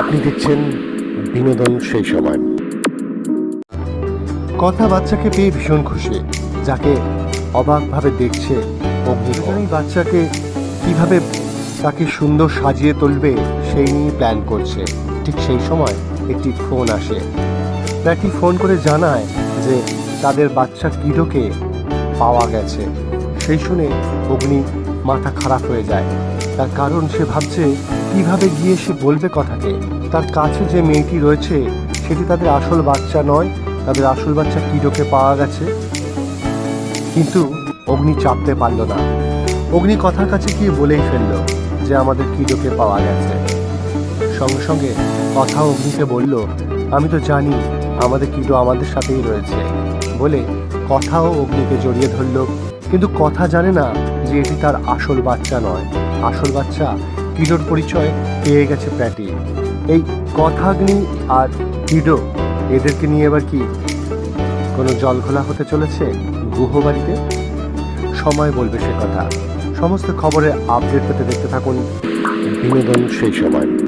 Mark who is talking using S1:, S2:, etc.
S1: আপনি দেখছেন বিনোদন সেই সময়। কথা বাচ্চাকে পেয়ে ভীষণ খুশি, যাকে অবাকভাবে দেখছে দুজনেই বাচ্চাকে কীভাবে তাকে সুন্দর সাজিয়ে তুলবে সেই নিয়ে প্ল্যান করছে। ঠিক সেই সময় একটি ফোন আসে। প্যাটি ফোন করে জানায় যে তাদের বাচ্চা কিডোকে পাওয়া গেছে। সেই শুনে অগ্নি মাথা খারাপ হয়ে যায়। তার কারণ সে ভাবছে কীভাবে গিয়ে সে বলবে কথাকে? তার কাছে যে মেয়েটি রয়েছে, সেটি তাদের আসল বাচ্চা নয়। তাদের আসল বাচ্চা কিডোকে পাওয়া গেছে। কিন্তু অগ্নি চাপতে পারল না। অগ্নি কথার কাছে গিয়ে বলেই ফেলল যে আমাদের কিডোকে পাওয়া গেছে। সঙ্গে সঙ্গে কথা অগ্নিকে বলল, আমি তো জানি আমাদের কিডো আমাদের সাথেই রয়েছে। বলে কথাও অগ্নিকে জড়িয়ে ধরল। কিন্তু কথা জানে না যে এটি তার আসল বাচ্চা নয়। আসল বাচ্চা কিডোর পরিচয় পেয়ে গেছে প্যাটি। এই কথাগ্নি আর কিডো এদেরকে নিয়ে এবার কি? কোনো জল খোলা হতে চলেছে গুহবাড়িতে? সময় বলবে সে কথা। সমস্ত খবরের আপডেট পেতে দেখতে থাকুন বিনোদন সেই সময়।